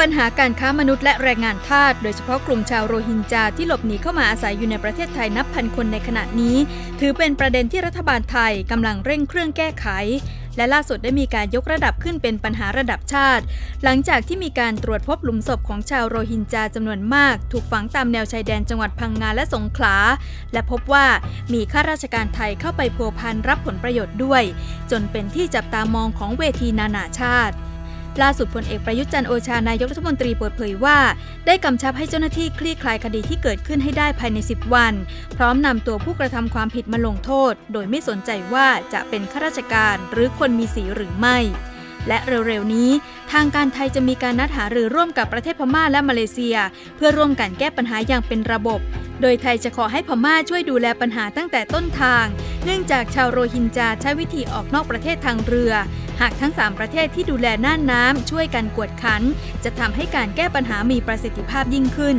ปัญหาการค้ามนุษย์และแรงงานทาส โดยเฉพาะกลุ่มชาวโรฮิงญาที่หลบหนีเข้ามาอาศัยอยู่ในประเทศไทยนับพันคนในขณะนี้ ถือเป็นประเด็นที่รัฐบาลไทยกำลังเร่งเครื่องแก้ไข และล่าสุดได้มีการยกระดับขึ้นเป็นปัญหาระดับชาติ หลังจากที่มีการตรวจพบหลุมศพของชาวโรฮิงญาจำนวนมาก ถูกฝังตามแนวชายแดนจังหวัดพังงาและสงขลา และพบว่ามีข้าราชการไทยเข้าไปพัวพันรับผลประโยชน์ด้วย จนเป็นที่จับตามองของเวทีนานาชาติ ล่าสุดพลเอกประยุทธ์จันโอชานายกรัฐมนตรีเปิดเผยว่า ได้กำชับให้เจ้าหน้าที่คลี่คลายคดีที่เกิดขึ้นให้ได้ภายใน 10 วัน พร้อมนำตัวผู้กระทำความผิดมาลงโทษ โดยไม่สนใจว่าจะเป็นข้าราชการหรือคนมีสีหรือไม่ และเร็วๆนี้ ทางการไทยจะมีการนัดหารือร่วมกับประเทศพม่าและมาเลเซีย เพื่อร่วมกันแก้ปัญหาอย่างเป็นระบบโดยไทยจะขอให้พม่าช่วยดูแลปัญหาตั้งแต่ต้นทาง เนื่องจากชาวโรฮิงญาใช้วิธีออกนอกประเทศทางเรือ หากทั้ง 3 ประเทศที่ดูแลน่านน้ำช่วยกันกวดขัน จะทำให้การแก้ปัญหามีประสิทธิภาพยิ่งขึ้น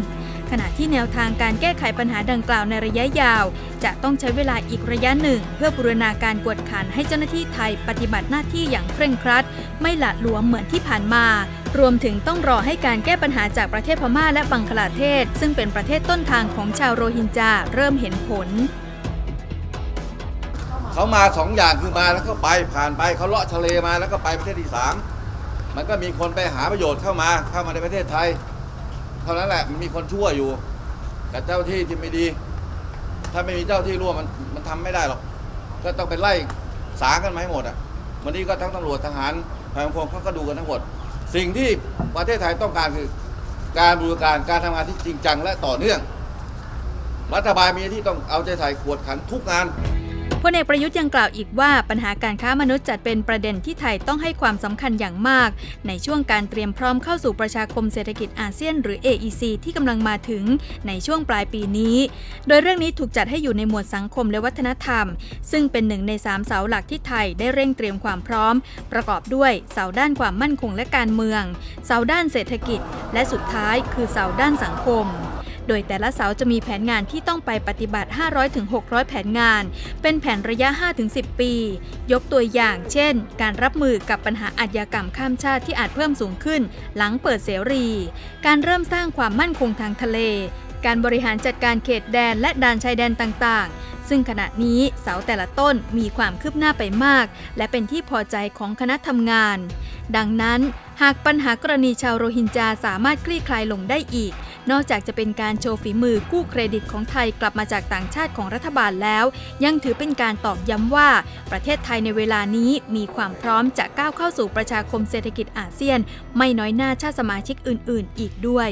ขณะที่แนวทางการแก้ไขปัญหาดังกล่าวในระยะยาว จะต้องใช้เวลาอีกระยะหนึ่ง เพื่อบูรณาการกวดขันให้เจ้าหน้าที่ไทยปฏิบัติหน้าที่อย่างเคร่งครัด ไม่หละหลวมเหมือนที่ผ่านมารวมถึงต้องรอให้การแก้ปัญหาจากประเทศพม่าและบังคลาเทศ ซึ่งเป็นประเทศต้นทางของชาวโรฮิงญาเริ่มเห็นผล เขามาสองอย่างคือมาแล้วก็ไปผ่านไปเขาเลาะทะเลมาแล้วก็ไปประเทศที่สามมันก็มีคนไปหาประโยชน์เข้ามาเข้ามาในประเทศไทย เท่านั้นแหละมันมีคนชั่วอยู่กับเจ้าที่ที่ไม่ดี ถ้าไม่มีเจ้าที่ร่วมมันมันทำไม่ได้หรอก ก็ต้องไปไล่สางกันมาให้หมดอะวันนี้ก็ทั้งตำรวจทหารพายพงเขาก็ดูกันทั้งหมด สิ่งที่ประเทศไทยต้องการคือการบริการการทำงานที่จริงจังและต่อเนื่อง รัฐบาลมีที่ต้องเอาใจใส่ขวดขันทุกงาน พลเอกประยุทธ์ยังกล่าวอีกว่าปัญหาการค้ามนุษย์จัดเป็นประเด็นที่ไทยต้องให้ความสำคัญอย่างมาก ในช่วงการเตรียมพร้อมเข้าสู่ประชาคมเศรษฐกิจอาเซียน หรือ AEC ที่กำลังมาถึงในช่วงปลายปีนี้ โดยเรื่องนี้ถูกจัดให้อยู่ในหมวดสังคมและวัฒนธรรม ซึ่งเป็นหนึ่งในสามเสาหลักที่ไทยได้เร่งเตรียมความพร้อม ประกอบด้วยเสาด้านความมั่นคงและการเมือง เสาด้านเศรษฐกิจ และสุดท้ายคือเสาด้านสังคม โดยแต่ละเสาจะมีแผนงานที่ต้องไปปฏิบัติ 500-600 แผนงาน เป็นแผนระยะ 5-10 ปี ยกตัวอย่าง เช่น การรับมือกับปัญหาอาชญากรรมข้ามชาติที่อาจเพิ่มสูงขึ้น หลังเปิดเสรี การเริ่มสร้างความมั่นคงทางทะเล การบริหารจัดการเขตแดนและด่านชายแดนต่างๆซึ่งขณะนี้เสาแต่ละต้นมีความคืบหน้าไปมาก และเป็นที่พอใจของคณะทำงาน ดังนั้น หากปัญหากรณีชาวโรฮิงญาสามารถคลี่คลายลงได้อีก นอกจากจะเป็นการโชว์ฝีมือกู้เครดิตของไทยกลับมาจากต่างชาติของรัฐบาลแล้ว ยังถือเป็นการตอกย้ำว่า ประเทศไทยในเวลานี้มีความพร้อมจะก้าวเข้าสู่ประชาคมเศรษฐกิจอาเซียน ไม่น้อยหน้าชาติสมาชิกอื่น ๆ อีกด้วย